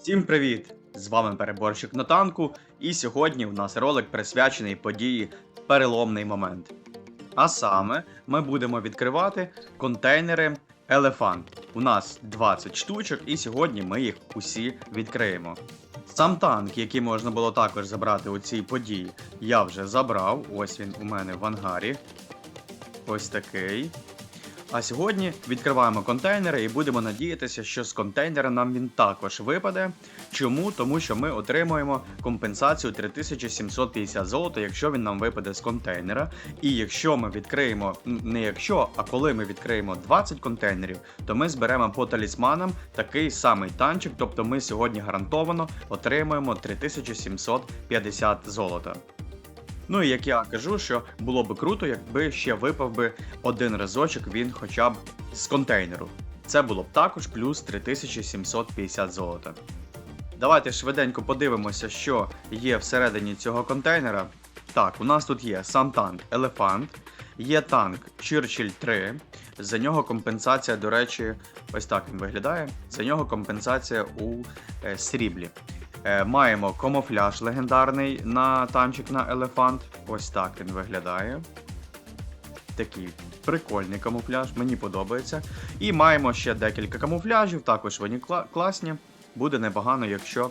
Всім привіт! З вами переборщик на танку, і сьогодні у нас ролик присвячений події Переломний момент. А саме ми будемо відкривати контейнери Елефант. У нас 20 штучок, і сьогодні ми їх усі відкриємо. Сам танк, який можна було також забрати у цій події, я вже забрав. Ось він у мене в ангарі. Ось такий. А сьогодні відкриваємо контейнери і будемо надіятися, що з контейнера нам він також випаде. Чому? Тому що ми отримуємо компенсацію 3750 золота, якщо він нам випаде з контейнера. І якщо ми відкриємо, не якщо, а коли ми відкриємо 20 контейнерів, то ми зберемо по талісманам такий самий танчик, тобто ми сьогодні гарантовано отримуємо 3750 золота. Ну і як я кажу, що було би круто, якби ще випав би один разочок він хоча б з контейнеру. Це було б також плюс 3750 золота. Давайте швиденько подивимося, що є всередині цього контейнера. Так, у нас тут є сам танк Елефант, є танк Churchill 3. За нього компенсація, до речі, ось так він виглядає. За нього компенсація у е, сріблі. Е, маємо камуфляж легендарний на танчик на елефант. Ось так він виглядає. Такий прикольний камуфляж, мені подобається. І маємо ще декілька камуфляжів, також вони класні. Буде непогано, якщо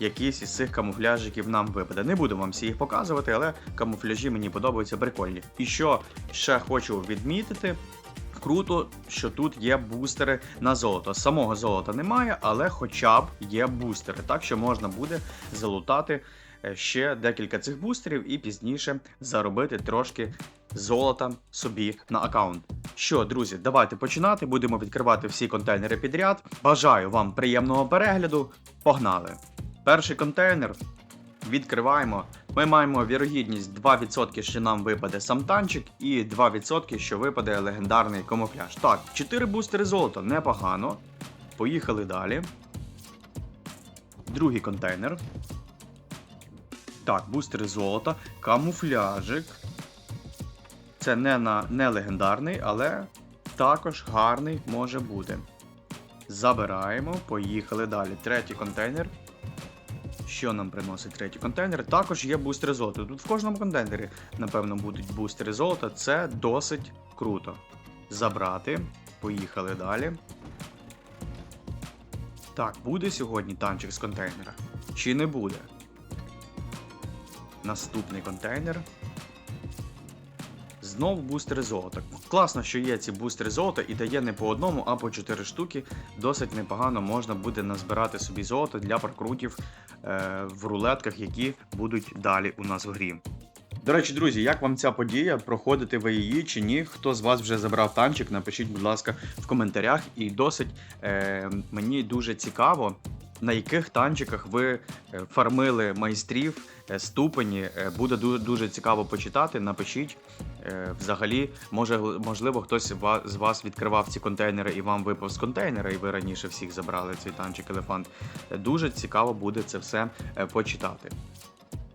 якийсь із цих камуфляжиків нам випаде. Не буду вам всі їх показувати, але камуфляжі мені подобаються прикольні. І що ще хочу відмітити, Круто, що тут є бустери на золото. Самого золота немає, але хоча б є бустери. Так що можна буде залутати е, ще декілька цих бустерів і пізніше заробити трошки золота собі на аккаунт. Що, друзі, давайте починати. Будемо відкривати всі контейнери підряд. Бажаю вам приємного перегляду. Погнали! Перший контейнер відкриваємо. Ми маємо вірогідність 2%, що нам випаде сам танчик, і 2%, що випаде легендарний камуфляж. Так, 4 бустери золота, непогано. Поїхали далі. Другий контейнер. Так, бустери золота, камуфляжик. Це не, на, не легендарний, але також гарний може бути. Забираємо, поїхали далі. Третій контейнер. Що нам приносить третій контейнер? Також є бустери золота. Тут в кожному контейнері, напевно, будуть бустери золота. Це досить круто. Забрати. Поїхали далі. Так, буде сьогодні танчик з контейнера? Чи не буде? Наступний контейнер. Знов бустери золота. Класно, що є ці бустери золота і дає не по одному, а по 4 штуки. Досить непогано можна буде назбирати собі золото для прокрутів в рулетках, які будуть далі у нас в грі. До речі, друзі, як вам ця подія? Проходите ви її чи ні? Хто з вас вже забрав танчик? Напишіть, будь ласка, в коментарях. І досить е, мені дуже цікаво, на яких танчиках ви е, фармили майстрів е, ступені. Е, Буде дуже, дуже цікаво почитати. Напишіть. Взагалі, може, можливо, хтось з вас відкривав ці контейнери і вам випав з контейнера, і ви раніше всіх забрали цей танчик елефант. Дуже цікаво буде це все почитати.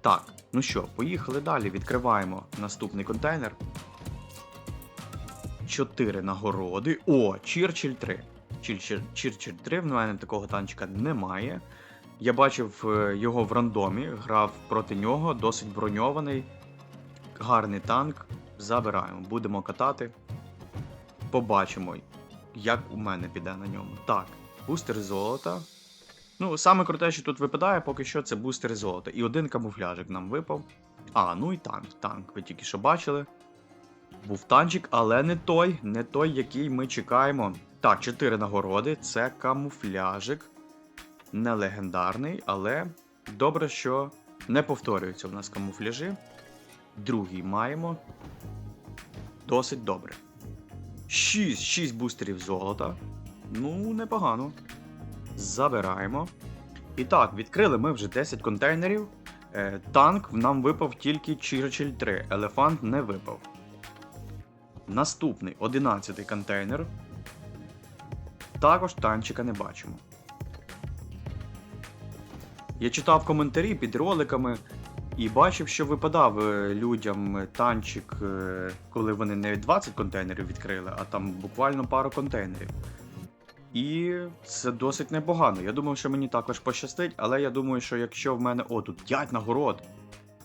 Так, ну що, поїхали далі. Відкриваємо наступний контейнер. Чотири нагороди. О, Чірчіль 3. Чірчіль 3, в мене такого танчика немає. Я бачив е, його в рандомі, грав проти нього, досить броньований. Гарний танк. Забираємо, будемо катати. Побачимо, як у мене піде на ньому. Так, бустер золота. Ну, саме круте, що тут випадає, поки що це бустер золота. І один камуфляжик нам випав. А, ну і танк. Танк, ви тільки що бачили. Був танчик, але не той, не той, який ми чекаємо. Так, 4 нагороди, це камуфляжик. Не легендарний, але добре, що не повторюються в нас камуфляжі. Другий маємо. Досить добре. 6, 6 бустерів золота. Ну, непогано. Забираємо. І так, відкрили ми вже 10 контейнерів. Е, танк нам випав тільки Churchill 3, елефант не випав. Наступний 11 контейнер. Також танчика не бачимо. Я читав коментарі під роликами і бачив, що випадав е, людям танчик, е, коли вони не 20 контейнерів відкрили, а там буквально пару контейнерів. І це досить непогано. Я думав, що мені також пощастить, але я думаю, що якщо в мене. О, тут 5 нагород.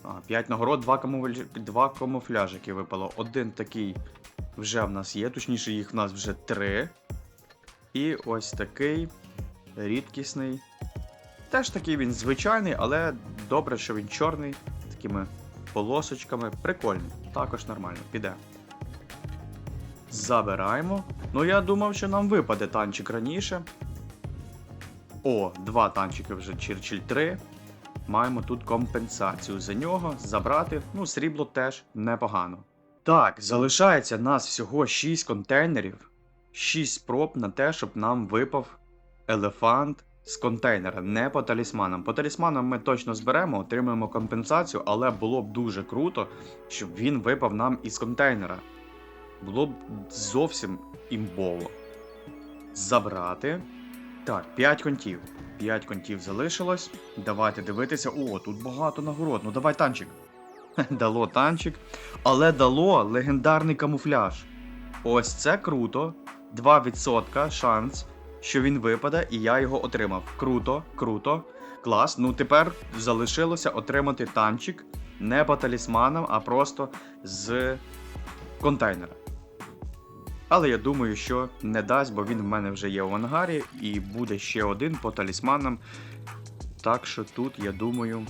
А, 5 нагород, 2, камуфля... 2 камуфляжики випало. Один такий вже в нас є, точніше, їх в нас вже 3. І ось такий рідкісний. Теж такий він звичайний, але добре, що він чорний, з такими полосочками. Прикольний. Також нормально, піде. Забираємо. Ну, я думав, що нам випаде танчик раніше. О, два танчики вже Churchill 3. Маємо тут компенсацію за нього. Забрати. Ну, срібло теж непогано. Так, залишається нас всього 6 контейнерів. 6 спроб на те, щоб нам випав елефант з контейнера, не по талісманам. По талісманам ми точно зберемо, отримаємо компенсацію, але було б дуже круто, щоб він випав нам із контейнера. Було б зовсім імбово. Забрати. Так, 5 контів. 5 контів залишилось. Давайте дивитися. О, тут багато нагород. Ну давай танчик. Дало танчик. Але дало легендарний камуфляж. Ось це круто. 2% шанс, що він випаде, і я його отримав. Круто, круто. Клас. Ну тепер залишилося отримати танчик не по талісманам, а просто з контейнера. Але я думаю, що не дасть, бо він в мене вже є в ангарі, і буде ще один по талісманам. Так що тут я думаю,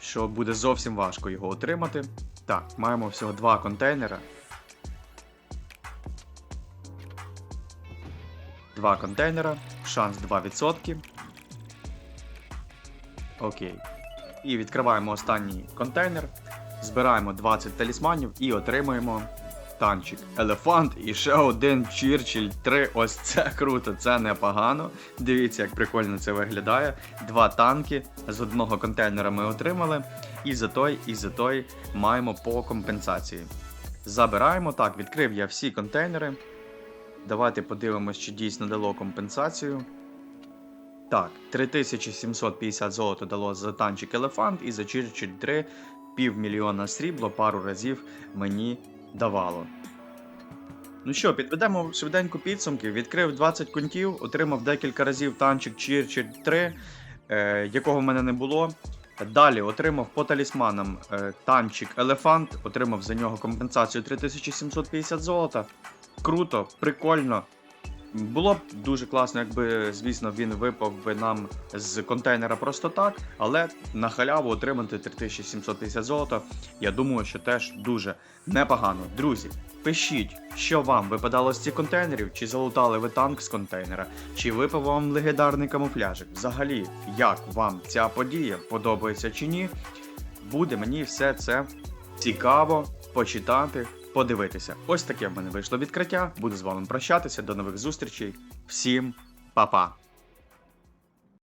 що буде зовсім важко його отримати. Так, маємо всього два контейнера. Два контейнера, шанс 2%. Окей. І відкриваємо останній контейнер, збираємо 20 талісманів і отримуємо танчик. Елефант і ще один Чірчіль 3. Ось це круто, це непогано. Дивіться, як прикольно це виглядає. Два танки з одного контейнера ми отримали. І за той, і за той маємо по компенсації. Забираємо. Так, відкрив я всі контейнери. Давайте подивимось, чи дійсно дало компенсацію. Так, 3750 золота дало за танчик Елефант і за Чірчіль 3 півмільйона срібло пару разів мені давало. Ну що, підведемо швиденько підсумки. Відкрив 20 контів, отримав декілька разів танчик Churchill 3, е, якого в мене не було. Далі отримав по талісманам е, танчик Елефант, отримав за нього компенсацію 3750 золота. Круто, прикольно. Було б дуже класно, якби, звісно, він випав би нам з контейнера просто так, але на халяву отримати 3750 золота, я думаю, що теж дуже непогано. Друзі, пишіть, що вам випадало з цих контейнерів, чи залутали ви танк з контейнера, чи випав вам легендарний камуфляжик. Взагалі, як вам ця подія подобається чи ні, буде мені все це цікаво почитати подивитися. Ось таке в мене вийшло відкриття. Буду з вами прощатися. До нових зустрічей. Всім па-па!